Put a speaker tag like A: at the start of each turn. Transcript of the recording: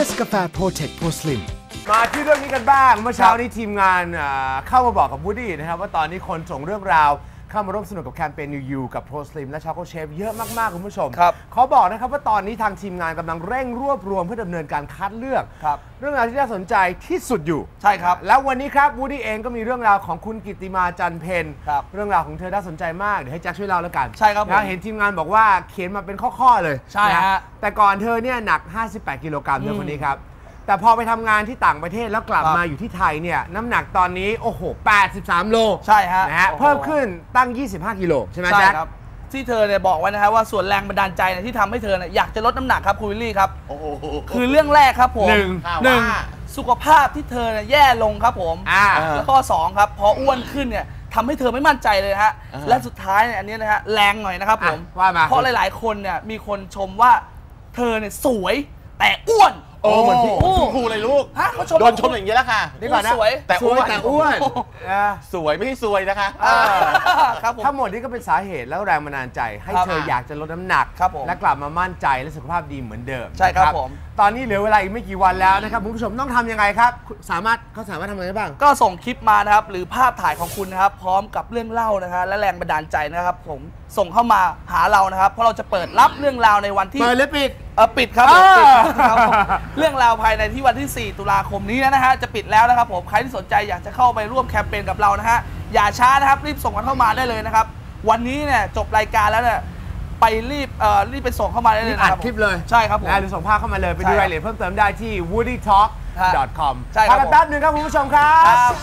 A: Nest กาแฟ Protect Pro Slim
B: มาที่เรื่องนี้กันบ้าง เมื่อเช้านี้ทีมงานอ่าเข้ามาบอกกับวูดดี้นะครับว่าตอนนี้คนส่งเรื่องราว เข้ามาร่วมสนุกกับแคมเปญ New You กับ Pro Slim และ Choco Chef เยอะมากๆ คุณผู้ชม
C: ครับ
B: เขาบอกนะครับว่าตอนนี้ทางทีมงานกำลังเร่งรวบรวมเพื่อดำเนินการคัดเลือก
C: ครับ
B: เรื่องราวที่น่าสนใจที่สุดอยู่
C: ใช่ครับ
B: แล้ววันนี้ครับวูดดี้เองก็มีเรื่องราวของคุณกิตติมาจันเพน
C: ครับ
B: เรื่องราวของเธอน่าสนใจมาก เดี๋ยวให้แจ็คช่วยเล่าแล้วกัน
C: ใช่ครับผม
B: นะเห็นทีมงานบอกว่าเขียนมาเป็นข้อๆเลย
C: ใช่
B: น
C: ฮะ
B: แต่ก่อนเธอเนี่ยหนัก 58 กิโลกรัมเธอคนนี้ครับ แต่พอไปทำงานที่ต่างประเทศแล้วกลับ
C: ครับ
B: มาอยู่ที่ไทยเนี่ยน้ำหนักตอนนี้โอ้โห 83 โล
C: ใช่ฮะ
B: นะฮะ
C: โอ้โห
B: เพิ่มขึ้นตั้ง 25 กิโลใช่ไหม
C: ใช่
B: แจ็ค
C: ครับ ที่เธอเนี่ยบอกไว้นะครับว่าส่วนแรงบันดาลใจเนี่ยที่ทำให้เธอเนี่ยอยากจะลดน้ำหนักครับคุณวิลลี่ครับ
D: โอ้โห
C: คือเรื่องแรกครับผม
B: หนึ่ง
D: ข่าว
C: หนึ่ง
D: ว่า
C: สุขภาพที่เธอเนี่ยแย่ลงครับผม
B: อ่า
C: แล้วก็สองครับพออ้วนขึ้นเนี่ยทำให้เธอไม่มั่นใจเลยนะฮะ
D: อ่า
C: และสุดท้ายเนี่ยอันนี้นะฮะแรงหน่อยนะครับผม
B: อะว่ามา
C: เพราะหลาย ๆ คนเนี่ยมีคนชมว่าเธอเนี่ยสวยแต่อ้วน
D: โอ้เหมือนพี่
C: โอ้
D: คุณครูเลยลูก
C: ฮะเขาชม
D: โดนชมอย่างนี้แล้วค่ะ
B: นี่ก่อนนะ
C: สวย
D: แต่
B: สวยแต่อ้วน
C: โอ้โห
B: อ่า
D: สวยไม่ใช่สวยนะคะ
B: อ่า
C: ครับผม
B: ทั้งหมดนี้ก็เป็นสาเหตุแล้วแรงบันดาลใจ ให้
C: ครับ
B: เธออยากจะลดน้ำหนัก
C: ครับผม
B: และกลับมามั่นใจและสุขภาพดีเหมือนเดิม
C: ใช่ครับ
B: นะ
C: ผม
B: ตอนนี้เหลือเวลาอีกไม่กี่วันแล้วนะครับคุณผู้ชมต้องทำยังไงครับ สามารถเขาสามารถทำอะไรได้บ้าง
C: ก็ส่งคลิปมานะครับหรือภาพถ่ายของคุณนะครับพร้อมกับเรื่องเล่านะฮะและแรงบันดาลใจนะครับ ผมส่งเข้ามาหาเรานะครับเพราะเราจะเปิดรับเรื่องราวในวันที่
B: เปิดหรือปิด
C: เออปิดครับผม
B: อ่า
C: ปิดครับผมเรื่องราวภายในที่วันที่ 4 ตุลาคมนี้นะฮะจะปิดแล้วนะครับผมใครที่สนใจอยากจะเข้าไปร่วมแคมเปญกับเรานะฮะอย่าช้านะครับรีบส่งกันเข้ามาได้เลยนะครับ วันนี้เนี่ยจบรายการแล้วเนี่ยไปรีบเอ่อรีบไปส่งเข้ามาได้เลย
B: อั
C: นะ
B: ด
C: ครับผม
B: คลิปเลย
C: ใช่ครับผม
B: นะหรือส่งภาพเข้ามาเลยไป
C: ใช่
B: ดู
C: ครับ
B: รายละเอียดเพิ่มเติมได้ที่ woodytalk.com
C: ใช่ครับ
B: พักกันแป๊บหนึงครับคุณผู้ชมครั
C: ครับบ